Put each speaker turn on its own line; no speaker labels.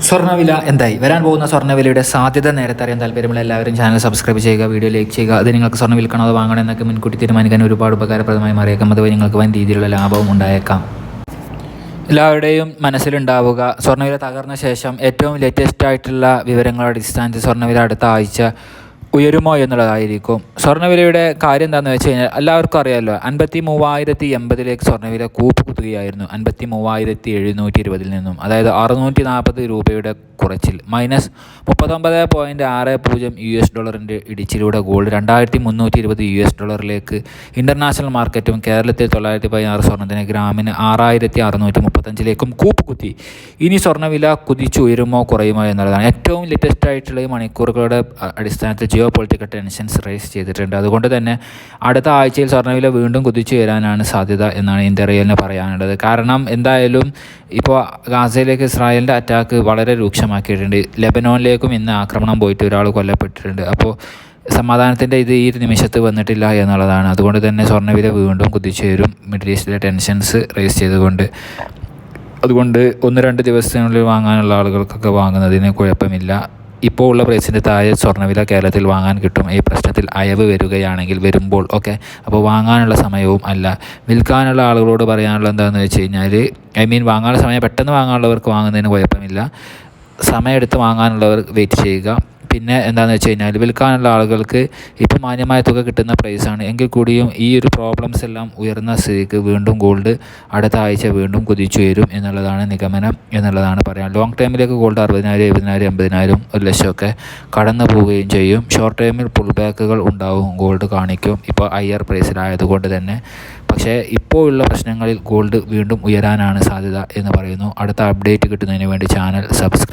സ്വർണവില എന്തായി? വരാൻ പോകുന്ന സ്വർണവിലയുടെ സാധ്യത നേരത്തെ അറിയാൻ താല്പര്യമുള്ള എല്ലാവരും ചാനൽ സബ്സ്ക്രൈബ് ചെയ്യുക വീഡിയോ ലൈക്ക് ചെയ്യുക. അത് നിങ്ങൾക്ക് സ്വർണ വിൽക്കണോ അതോ വാങ്ങണോ എന്നൊക്കെ മുൻകൂട്ടി തീരുമാനിക്കാൻ ഒരുപാട് ഉപകാരപ്രദമായി മാറിയേക്കാം. അതുവഴി നിങ്ങൾക്ക് വൻ രീതിയിലുള്ള ലാഭവും ഉണ്ടായേക്കാം. എല്ലാവരുടെയും മനസ്സിലുണ്ടാവുക. സ്വർണവില തകർന്ന ശേഷം ഏറ്റവും ലേറ്റസ്റ്റ് ആയിട്ടുള്ള വിവരങ്ങളുടെ അടിസ്ഥാനത്തിൽ സ്വർണവില അടുത്ത ആഴ്ച ഉയരുമോ എന്നുള്ളതായിരിക്കും. സ്വർണവിലയുടെ കാര്യം എന്താണെന്ന് വെച്ച് കഴിഞ്ഞാൽ എല്ലാവർക്കും അറിയാമല്ലോ അൻപത്തി മൂവായിരത്തി എൺപതിലേക്ക് സ്വർണവില കൂപ്പ് കുത്തുകയായിരുന്നു അൻപത്തി മൂവായിരത്തി എഴുന്നൂറ്റി ഇരുപതിൽ നിന്നും അതായത് അറുന്നൂറ്റി നാൽപ്പത് രൂപയുടെ കുറച്ചിൽ. മൈനസ് മുപ്പത്തൊമ്പത് പോയിന്റ് ആറ് പൂജ്യം യു എസ് ഡോളറിന്റെ ഇടിച്ചിലൂടെ ഗോൾഡ് രണ്ടായിരത്തി മുന്നൂറ്റി ഇരുപത് യു എസ് ഡോളറിലേക്ക് ഇന്റർനാഷണൽ മാർക്കറ്റും കേരളത്തിൽ തൊള്ളായിരത്തി പതിനാറ് സ്വർണത്തിന് ഗ്രാമിന് ആറായിരത്തി അറുന്നൂറ്റി മുപ്പത്തഞ്ചിലേക്കും കൂപ്പ് കുത്തി. ഇനി സ്വർണവില കുതിച്ചുയരുമോ കുറയുമോ എന്നുള്ളതാണ്. ഏറ്റവും ലേറ്റസ്റ്റ് ആയിട്ടുള്ള ഈ മണിക്കൂറുകളുടെ അടിസ്ഥാനത്തിൽ ജിയോ പൊളിറ്റിക്കൽ ടെൻഷൻസ് റേസ് ചെയ്തിട്ടുണ്ട്. അതുകൊണ്ട് തന്നെ അടുത്ത ആഴ്ചയിൽ സ്വർണവില വീണ്ടും കുതിച്ചു വരാനാണ് സാധ്യത എന്നാണ് ഇന്ത്യ പറയാനുള്ളത്. കാരണം എന്തായാലും ഇപ്പോൾ ഗാസയിലേക്ക് ഇസ്രായേലിന്റെ അറ്റാക്ക് വളരെ രൂക്ഷമാക്കിയിട്ടുണ്ട്. ലെബനോനിലേക്കും ഇന്ന് ആക്രമണം പോയിട്ട് ഒരാൾ കൊല്ലപ്പെട്ടിട്ടുണ്ട്. അപ്പോൾ സമാധാനത്തിന്റെ ഇത് ഈ നിമിഷത്ത് വന്നിട്ടില്ല എന്നുള്ളതാണ്. അതുകൊണ്ട് തന്നെ സ്വർണവില വീണ്ടും കുതിച്ചു വരും. മിഡിൽ ഈസ്റ്റിലെ ടെൻഷൻസ് റേസ് ചെയ്തുകൊണ്ട്. അതുകൊണ്ട് ഒന്ന് രണ്ട് ദിവസത്തിനുള്ളിൽ വാങ്ങാനുള്ള ആളുകൾക്കൊക്കെ വാങ്ങുന്നതിന് കുഴപ്പമില്ല. ഇപ്പോൾ ഉള്ള പ്രൈസിന്റെ താഴെ സ്വർണവില കേരളത്തിൽ വാങ്ങാൻ കിട്ടും. ഈ പ്രശ്നത്തിൽ അയവ് വരികയാണെങ്കിൽ വരുമ്പോൾ. ഓക്കെ. അപ്പോൾ വാങ്ങാനുള്ള സമയവും അല്ല. വിൽക്കാനുള്ള ആളുകളോട് പറയാനുള്ള എന്താണെന്ന് വെച്ച് കഴിഞ്ഞാൽ ഐ മീൻ വാങ്ങാനുള്ള സമയം പെട്ടെന്ന് വാങ്ങാനുള്ളവർക്ക് വാങ്ങുന്നതിന് കുഴപ്പമില്ല. സമയമെടുത്ത് വാങ്ങാനുള്ളവർ വെയിറ്റ് ചെയ്യുക. പിന്നെ എന്താണെന്ന് വെച്ച് കഴിഞ്ഞാൽ വിൽക്കാനുള്ള ആളുകൾക്ക് ഇപ്പോൾ മാന്യമായ തുക കിട്ടുന്ന പ്രൈസാണ് എങ്കിൽ കൂടിയും ഈ ഒരു പ്രോബ്ലംസ് എല്ലാം ഉയർന്ന സ്ഥിതിക്ക് വീണ്ടും ഗോൾഡ് അടുത്ത ആഴ്ച വീണ്ടും കുതിച്ചു വരും എന്നുള്ളതാണ് നിഗമനം എന്നുള്ളതാണ് പറയാൻ. ലോങ് ടൈമിലേക്ക് ഗോൾഡ് അറുപതിനായിരം എഴുപതിനായിരം എൺപതിനായിരം ഒരു ലക്ഷമൊക്കെ കടന്നു പോവുകയും ചെയ്യും. ഷോർട്ട് ടൈമിൽ പുൾ ബാക്കുകൾ ഉണ്ടാവും ഗോൾഡ് കാണിക്കും. ഇപ്പോൾ ഹയർ പ്രൈസിലായതുകൊണ്ട് തന്നെ. പക്ഷേ ഇപ്പോൾ ഉള്ള പ്രശ്നങ്ങളിൽ ഗോൾഡ് വീണ്ടും ഉയരാനാണ് സാധ്യത എന്ന് പറയുന്നു. അടുത്ത അപ്ഡേറ്റ് കിട്ടുന്നതിന് വേണ്ടി ചാനൽ സബ്സ്ക്രൈബ്